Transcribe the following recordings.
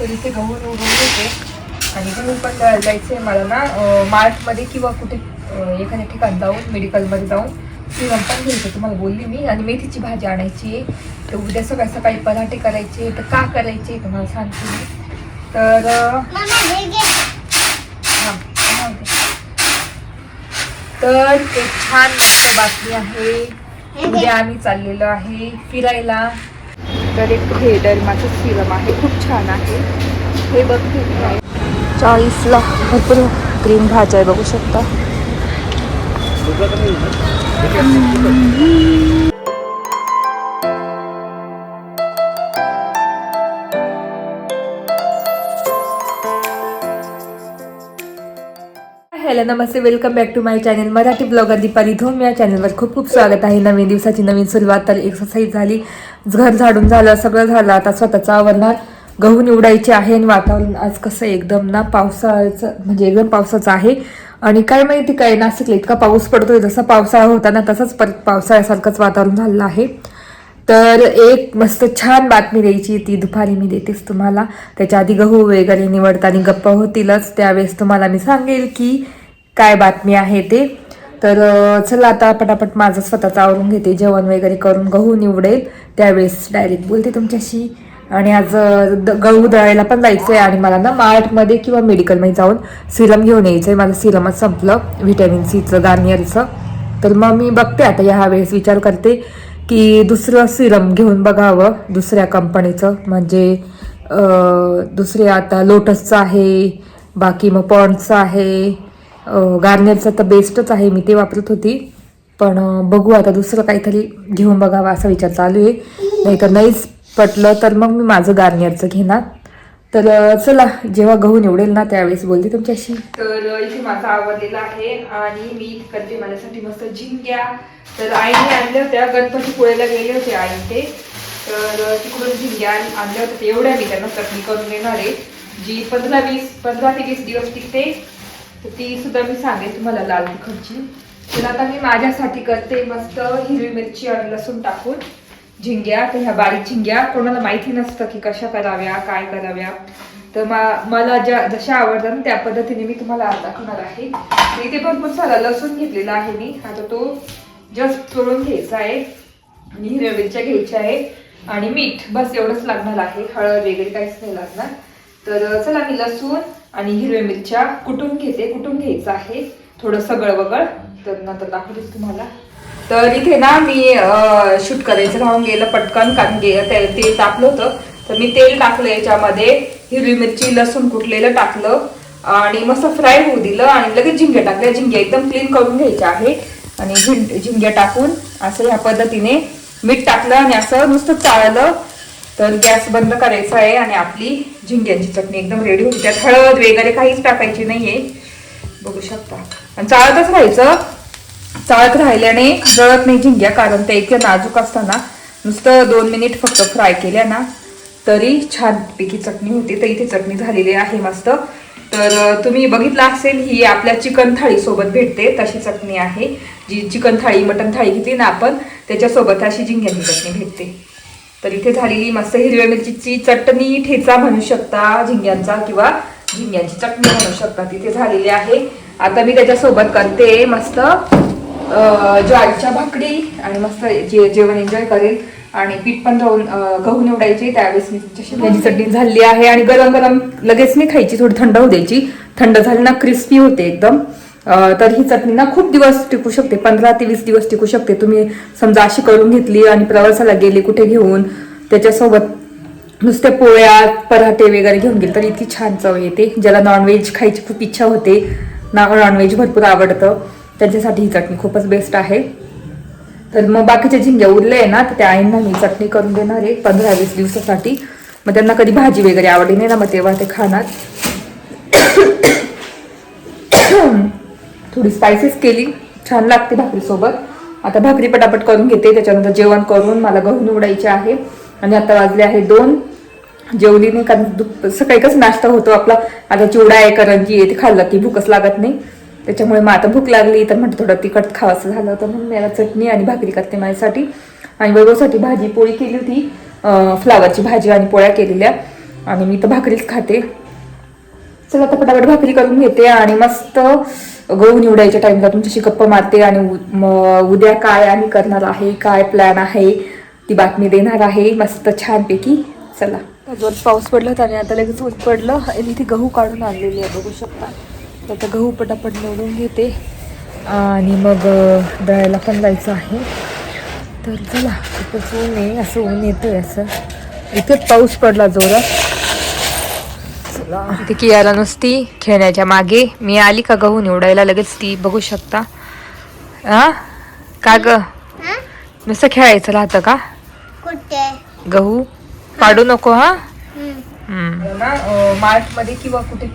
तर इथे गहू निवडून घेते आणि गहू पण दळायला जायचंय मला ना मार्टमध्ये किंवा कुठे एखाद्या ठिकाणी जाऊन मेडिकलमध्ये जाऊन सिरम पण घ्यायचं तुम्हाला बोलली मी. आणि मेथीची भाजी आणायची. आहे तर उद्या सकाळी सकाळी पराठे करायचे तर का करायचे तुम्हाला सांगते मी. तर हा. तर एक छान मस्त बातमी आहे. उद्या आम्ही चाललेलो आहे फिरायला. तर एक हे डरमाचं सिरम आहे. खूप छान आहे. हे बघते चाळीसला भरपूर ग्रीन भाज्या आहे बघू शकता. Hello Namaste welcome back to my channel Marathi blogger Deepali Dhom या चॅनलवर खूप खूप स्वागत आहे. नवीन दिवसाची नवीन सुरुवात तर एक्सरसाइज झाली. घर झाडून झालं सगळं झालं. आता स्वतःचा आवरणार गहू निवडायचे आहे आणि वातावरण आज कसं एकदम ना पावसाळ्याचं म्हणजे एकदम पावसाचं आहे. आणि काय माहिती काय नाशिकला इतका पाऊस पडतोय जसा पावसाळा होता ना तसंच परत पावसाळ्यासारखंच वातावरण झालेलं आहे. तर एक मस्त छान बातमी द्यायची ती दुपारी मी देतेच तुम्हाला. त्याच्या आधी गहू वगैरे निवडताना गप्पा होतीलच. त्यावेळेस तुम्हाला मी सांगेल की काय बातमी आहे ते? तर चला आता पटापट माझं स्वतःचं आवरून घेते. जेवण वगैरे करून गहू निवडेल. त्यावेळेस डायरेक्ट बोलते तुमच्याशी. आणि आज द- गहू दळायला पण जायचं आहे आणि मला ना मार्टमध्ये किंवा मेडिकलमध्ये जाऊन सिरम घेऊन यायचं आहे माझं सिरमच संपलं. व्हिटॅमिन सीचं गार्नियरचं तर मग मी बघते आता ह्या वेळेस विचार करते की दुसरं सिरम घेऊन बघावं दुसऱ्या कंपनीचं. म्हणजे दुसरे आता लोटसचं आहे. बाकी मग पॉन्डचं आहे. गार्नियरचं तर बेस्टच आहे. मी ते वापरत होती. पण बघू आता दुसरं काहीतरी घेऊन बघावं असा विचार चालू आहे. नाही तर नाहीच पटलं तर मग मी माझं गार्नियरचं घेणार. तर चला जेव्हा गहू निवडेल ना त्यावेळेस बोलते तुमच्याशी. तर इथे माझा आवडलेला आहे आणि मी करते माझ्यासाठी मस्त झिंग्या. तर आईने आणल्या होत्या. गणपती पुळेला गेले होते आई ते. तर तिकडून झिंग्या आणल्या होत्या. ते एवढ्या मी त्यांना चटणी करून देणार आहे. जी पंधरा वीस पंधरा ते वीस दिवस टिकते तर ती सुद्धा मी सांगेन तुम्हाला लाल तिखटची. तर आता मी माझ्यासाठी करते मस्त हिरवी मिरची आणि लसूण टाकून झिंग्या. तर ह्या बारीक झिंग्या कोणाला माहिती नसतं की कशा कराव्या काय कराव्या. तर मा- मला ज्या जशा आवडतात ना त्या पद्धतीने मी तुम्हाला दाखवणार आहे. इथे भरपूर सारा लसूण घेतलेला आहे मी. आता तो जस्ट चोळून घ्यायचा आहे. आणि हिरव्या मिरच्या घ्यायच्या आहे आणि मीठ बस एवढंच लागणार आहे. हळद वगैरे काहीच नाही लागणार. तर चला मी लसूण आणि हिरव्या मिरच्या कुटून घेते कुटून घ्यायचं आहे? थोडं सगळं वगळ. तर नंतर दाखवतेच तुम्हाला. तर इथे ना मी शूट करायचं राहून गेलं पटकन कारण गे ते तेल टाकलं होतं. तर मी तेल टाकलं याच्यामध्ये हिरवी मिरची लसूण कुटलेलं टाकलं. आणि मस्त फ्राय होऊ दिलं आणि लगेच झिंगे टाकल्या. झिंगे एकदम क्लीन करून घ्यायच्या आहे. आणि झिं- झिंगे टाकून असं ह्या पद्धतीने मीठ टाकलं आणि असं नुसतं चाळलं तर गॅस बंद करायचा आहे आणि आपली झिंग्यांची चटणी एकदम रेडी होती. त्यात हळद वगैरे काहीच टाकायची नाहीये. बघू शकता. आणि चाळतच राहायचं. चाळत राहिल्याने जळत नाही झिंग्या कारण ते इतक्या नाजूक असताना नुसतं दोन मिनिट फक्त फ्राय केल्या ना तरी छानपैकी चटणी होती. तर इथे चटणी झालेली आहे मस्त. तर तुम्ही बघितलं असेल ही आपल्या चिकन थाळीसोबत भेटते. तशी चटणी आहे. जी चिकन थाळी मटन थाळी घेतली ना आपण त्याच्यासोबत अशी झिंग्याची चटणी भेटते. तर इथे झालेली मस्त हिरव्या मिरचीची चटणी ठेचा म्हणू शकता झिंग्यांचा किंवा झिंग्यांची चटणी म्हणू शकता. तिथे झालेली आहे. आता मी त्याच्यासोबत करते मस्त ज्वारीच्या भाकरी आणि मस्त जे जेवण एन्जॉय करेल. आणि पीठ पण राहून गहू निवडायचे त्यावेळेस मी त्याची चटणी झाली आहे आणि गरम गरम लगेच नाही खायची थोडी थंड होऊ द्यायची. थंड झाली ना क्रिस्पी होते एकदम. तर ही चटणी ना खूप दिवस टिकू शकते पंधरा ते वीस दिवस टिकू शकते. तुम्ही समजा अशी करून घेतली आणि प्रवासाला गेली कुठे घेऊन त्याच्यासोबत नुसत्या पोळ्या पराठे वगैरे घेऊन गेले तर इतकी छान चव येते. ज्याला नॉनव्हेज खायची खूप इच्छा होते ना नॉनव्हेज भरपूर आवडतं त्यांच्यासाठी ही चटणी खूपच बेस्ट आहे. तर मग बाकीच्या झिंग्या उरले आहे ना तर त्या आईंना मी चटणी करून देणार आहे पंधरा वीस दिवसासाठी. मग त्यांना कधी भाजी वगैरे आवडली नाही ना मग तेव्हा ते खाणार. थोडी स्पायसेस केली. छान लागते भाकरीसोबत. आता भाकरी पटापट करून घेते. त्याच्यानंतर जेवण करून मला गहू निवडायचे आहे. आणि आता वाजले आहे दोन. जेवली नाही कारण दुप सकाळी कसं नाश्ता होतो आपला. आता चिवडा आहे करंजी आहे ते खाल्लं की भूकच लागत नाही. त्याच्यामुळे मग आता भूक लागली तर म्हणते थोडं तिखट खावंसं झालं तर म्हणून मला चटणी आणि भाकरी करते माझ्यासाठी. आणि वैभवसाठी भाजी पोळी केली होती. फ्लावरची भाजी आणि पोळ्या केलेल्या. आणि मी तर भाकरीच खाते. चला आता पटापट भाकरी करून घेते आणि मस्त गहू निवडायच्या टाइमला तुमच्याशी गप्पा मारते आणि उ- म- उद्या काय आम्ही करणार आहे काय प्लॅन आहे ती बातमी देणार आहे. मस्त छानपैकी. चला. जोर पाऊस पडला होता आणि आता लगेच ऊन पडलं. आणि ती गहू काढून आणलेली आहे बघू शकता. तर आता गहू पटापट निवडून घेते. आणि मग दळायला पण जायचं आहे. तर चला खूपच ऊन आहे. असं ऊन येतंय असं. इथेच पाऊस पडला जोरात. ती कियाला नुसती खेळण्याच्या मागे. मी आली का गहू निवडायला लगेच ती बघू शकता. हा? का ग? नुसतं खेळायचं राहतं का? कुठे? गहू? पाडू नको हा? हम्म. मार्टमध्ये किंवा कुठे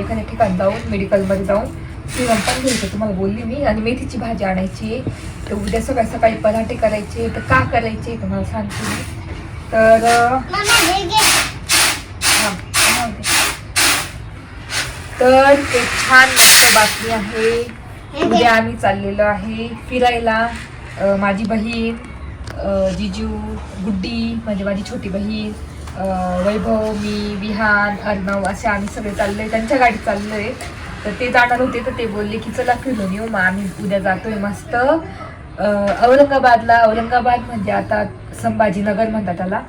एखाद्या ठिकाणी जाऊन मेडिकलमध्ये जाऊन सिरम पण घ्यायचं तुम्हाला बोलली मी. आणि मेथीची भाजी आणायची आहे. तर उद्या सकाळी सकाळी पराठे करायचे तर का करायचे तुम्हाला सांगते मी. तर अं, मम्मा हे घे हा, हा, ओके. तर एक छान मस्त बातमी आहे. उद्या आम्ही चाललेलो आहे फिरायला. माझी बहीण जिजू गुड्डी म्हणजे माझी छोटी बहीण वैभव मी विहान अर्णव असे आम्ही सगळे चाललोय. त्यांच्या गाडीत चाललोय. तर ते जाणार होते तर ते बोलले की चला फिरून येऊ मग आम्ही उद्या जातोय मस्त. औरंगाबादला औरंगाबाद म्हणजे आता संभाजीनगर म्हणतात त्याला.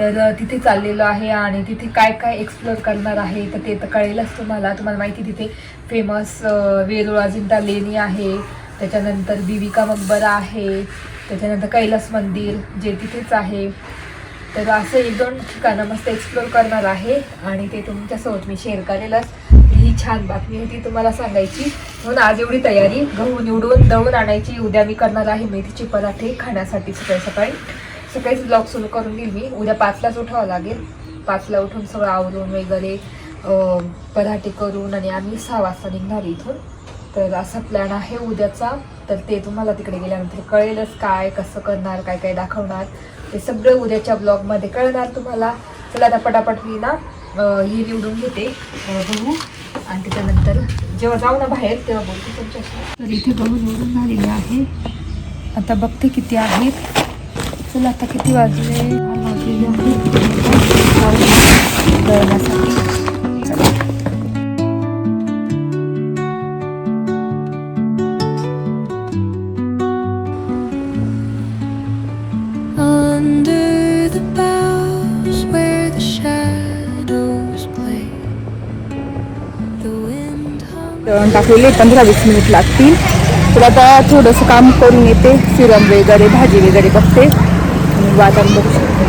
तर तिथे चाललेलो आहे आणि तिथे काय काय एक्सप्लोअर करणार आहे तर ते तर कळेलच तुम्हाला. तुम्हाला माहिती तिथे फेमस वेरूळ अजिंठा लेणी आहे. त्याच्यानंतर बिबिका मकबरा आहे. त्याच्यानंतर कैलास मंदिर जे तिथेच आहे. तर असं एक दोन ठिकाणं मस्त एक्सप्लोअर करणार आहे आणि ते तुमच्यासोबत मी शेअर करेलच. ही छान बातमी होती तुम्हाला सांगायची. म्हणून आज एवढी तयारी. गहू निवडून दळून आणायची. उद्या मी करणार आहे मेथीचे पराठे खाण्यासाठी सकाळी सकाळी. सकाळीच ब्लॉग सुरू करून देईल मी. उद्या पाचलाच उठावं लागेल. पाचला उठून सगळं आवरून वगैरे पराठे करून आणि आम्ही सहा वाजता निघणार इथून. तर असा प्लॅन आहे उद्याचा. तर ते तुम्हाला तिकडे गेल्यानंतर कळेलच काय कसं करणार काय काय दाखवणार. ते सगळं उद्याच्या ब्लॉगमध्ये कळणार तुम्हाला. चला आता पटापट मी ना हे निवडून घेते. बघू. आणि त्याच्यानंतर जेव्हा जाऊ ना बाहेर तेव्हा बोलते तुमच्याशी. तर इथे बघून निवडून झालेले आहे. आता बघते किती आहेत. चला आता किती वाजले वाजलेले आहेत दळण्यासाठी चला Under the boughs where the shadows play, the wind hums. दळण टाकलेले पंधरा वीस मिनिट लागतील तर आता थोडंसं काम करून येते सिरम वगैरे भाजी वगैरे बघते आणि वादन बघू शकते.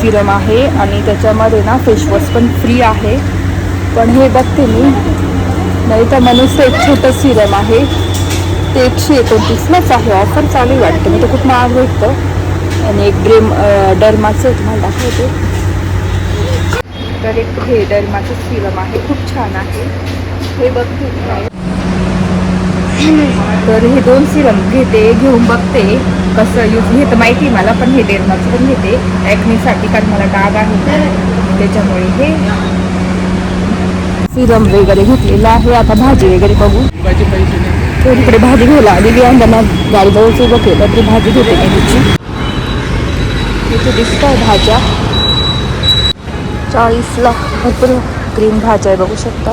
सिरम आहे आणि त्याच्यामध्ये ना फेशवॉश पण फ्री आहे. पण हे बघते मी. नाही तर मनुष्य एक छोटं सिरम आहे. ते एकशे एकोणतीसलाच आहे. ऑफर चालू आहे वाटतं. मी तर खूप महाग भेटतं. आणि एक ड्रेम डर्माचं तुम्हाला दाखवते. तर एक हे डर्माचं सिरम आहे. खूप छान आहे. हे बघते मी. तर हे दोन सिरम घेते घेऊन बघते कसं यूज हे तर माहिती मला पण हे डेरमाचं पण घेते. ॲक्नेसाठी कारण मला डाग आहे. त्याच्यामुळे हे सिरम वगैरे घेतलेलं आहे. आता भाजी वगैरे बघू. तर इकडे भाजी घ्यायला आलेली आहे. त्यांना गाडीजवळच उभं केलं. तरी भाजी घेते तिची. इथे दिसत आहे भाज्या. चाळीसला भरपूर ग्रीन भाज्या आहे. बघू शकता.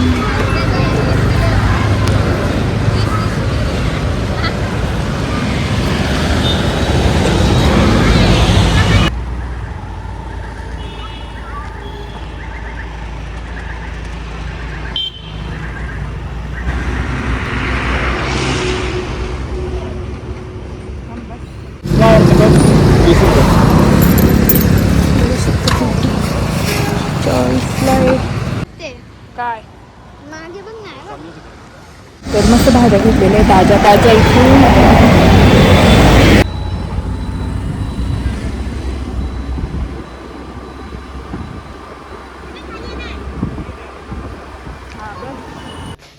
चाळीसला एक ते काय मागे बघ ना तर मस्त भाज्या घेतलेल्या आहेत. ताज्या ताज्या इथून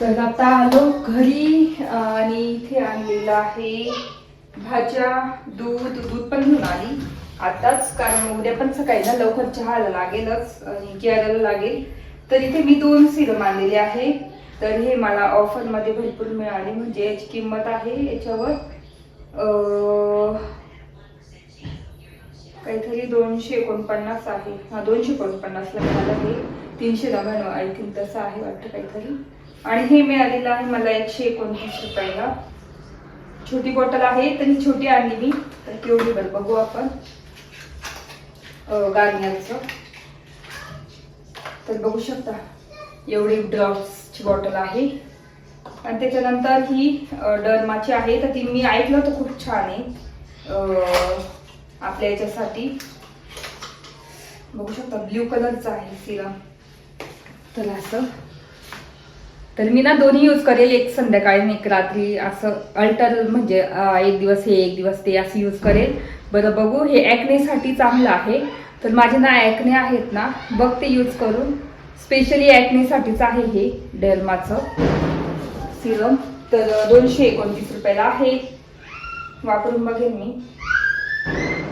तर आता आलो घरी आणि इथे आणलेलं आहे भाज्या दूध दूध पण घेऊन आली. आताच कारण उद्या पण सकाळी ना लवकर चहाला लागेलच आणि केळाला लागेल. तर इथे मी दोन सिरम आणलेले आहे. तर हे मला ऑफरमध्ये भरपूर मिळाले. म्हणजे याची किंमत आहे याच्यावर काहीतरी दोनशे एकोणपन्नास आहे. हा दोनशे एकोणपन्नासला मिळालं हे तीनशे नव्याण्णव आय थिंक तसं आहे वाटतं काहीतरी. आणि हे मिळालेलं आहे मला एकशे एकोणतीस रुपयाला. छोटी बॉटल आहे तरी छोटी आणली मी. तर केवढी बरं बघू आपण. गार्नियरचं. तर बघू शकता. एवढी ची बॉटल आहे. आणि त्याच्यानंतर ही डर्माची आहे. तर ती मी ऐकलं होतं खूप छान आहे. आपल्या याच्यासाठी. बघू शकता ब्ल्यू कलरचं आहे सिरम तर असं. तर मी ना दोन्ही यूज करेल एक संध्याकाळी एक रात्री असं अल्टर म्हणजे एक दिवस हे एक दिवस ते असं यूज करेल. बरं बघू. हे ॲक्नेसाठी चांगलं आहे. तर माझे ना ॲक्ने आहेत ना बघ ते यूज करून. स्पेशली ॲक्नेसाठीच आहे हे डेल्माचं सिरम. तर दोनशे एकोणतीस रुपयाला आहे. वापरून बघेन मी.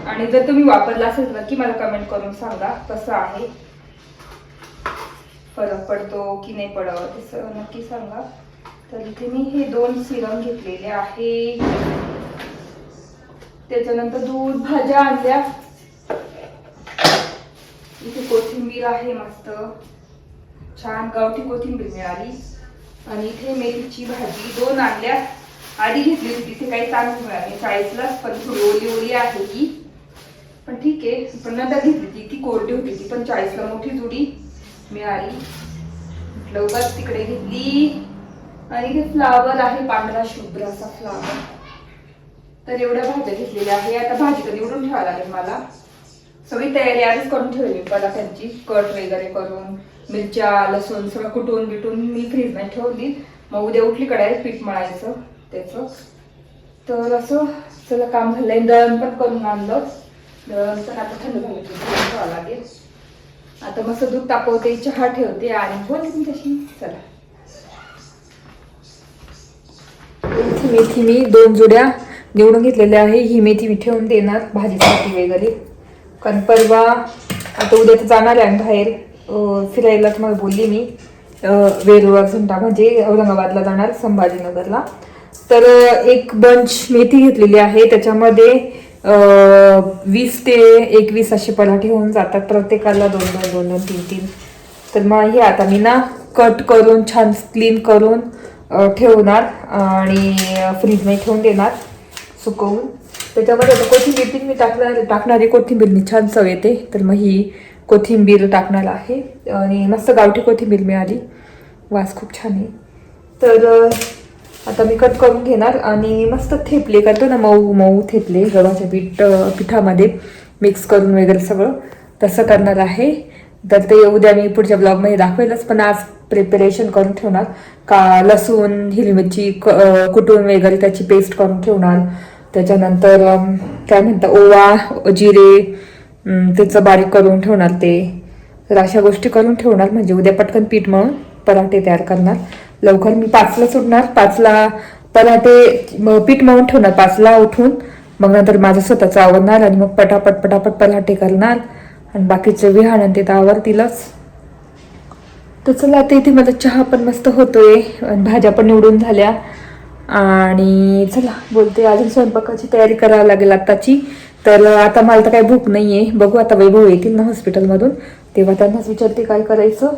आणि जर तुम्ही वापरला असेल तर की मला कमेंट करून सांगा कसं आहे. फरक पडतो की नाही पडत तसं नक्की सांगा. तर इथे मी हे दोन सिरम घेतलेले आहे. त्याच्यानंतर दूध भाज्या आणल्या. इथे कोथिंबीर आहे मस्त. छान गावठी कोथिंबीर मिळाली. आणि इथे मेथीची भाजी दोन आणल्या. आधी घेतली होती तिथे काही तांदूळ मिळाली. चाळीसलाच पण थोडी ओली ओली आहे ही पण ठीक आहे पण नंतर घेतली ती ती कोरडी होती ती पण चाळीसला मोठी जुडी मिळाली. म्हटलं उगाच तिकडे घेतली. आणि इथे फ्लावर आहे पांढरा शुभ्र असा फ्लावर तर एवढ्या भाज्या घेतलेल्या आहे. आता भाजी तर निवडून ठेवायला लागेल मला. सगळी तयारी आधीच करून ठेवली मला त्यांची कट वगैरे करून. मिरच्या लसूण सगळं कुटून बिटून मी फ्रीजमध्ये ठेवली. मग उद्या उठली कडायला पीठ मळायचं त्याचं. तर असं चला काम झालंय. दळण पण करून आणलं. दळण पण आता थंड झालं ठेवावं लागेल. आता मस्त दूध तापवते चहा ठेवते आणि बोलते तुमच्याशी. चला. मेथी मी दोन जुड्या निवडून घेतलेल्या आहे. ही मेथी मी ठेवून देणार. भाजीसाठी वगैरे. कारण परवा आता उद्या तर जाणार आहे बाहेर. फिरायला तुम्हाला बोलली मी. वेरूळ झुंटा म्हणजे औरंगाबादला जाणार संभाजीनगरला. तर एक बंच मेथी घेतलेली आहे. त्याच्यामध्ये वीस ते एकवीस असे पराठे होऊन जातात. प्रत्येकाला दोन दोन दोन दोन तीन तीन. तर मग हे आता मी ना कट करून छान क्लीन करून ठेवणार आणि फ्रीजमध्ये ठेवून देणार सुकवून. त्याच्यामध्ये आता कोथिंबीर मी टाकणार टाकणारी कोथिंबीर मी छान चव येते. तर मग ही कोथिंबीर टाकणार आहे. आणि मस्त गावठी कोथिंबीर मिळाली. वास खूप छान आहे. तर आता मी कट करून घेणार आणि मस्त थेपले करतो ना मऊ मऊ थेपले गव्हाच्या पीठ पिठामध्ये मिक्स करून वगैरे सगळं. तसं करणार आहे. तर ते उद्या मी पुढच्या ब्लॉगमध्ये दाखवेलच पण आज प्रिपरेशन करून ठेवणार. का लसूण हिरवी मिरची क- कुटून वगैरे त्याची पेस्ट करून ठेवणार. त्याच्यानंतर काय म्हणतात ओवा जिरे त्याचं बारीक करून ठेवणार ते. तर अशा गोष्टी करून ठेवणार म्हणजे उद्या पटकन पीठ मळून पराठे तयार करणार. लवकर मी पाचला सुटणार पाचला पराठे पीठ मळून ठेवणार पाचला उठून. मग नंतर माझं स्वतःचं आवडणार आणि मग पटापट पटापट पराठे करणार. आणि बाकीचे विहान आणि ते तर आवडतीलच तर चला आता इथे माझा चहा पण मस्त होतोय आणि भाज्या पण निवडून झाल्या. आणि चला बोलते अजून स्वयंपाकाची तयारी करावी लागेल आत्ताची. तर आता मला तर काही भूक नाही आहे बघू आता वैभव येतील ना हॉस्पिटलमधून तेव्हा त्यांनाच विचारते काय करायचं.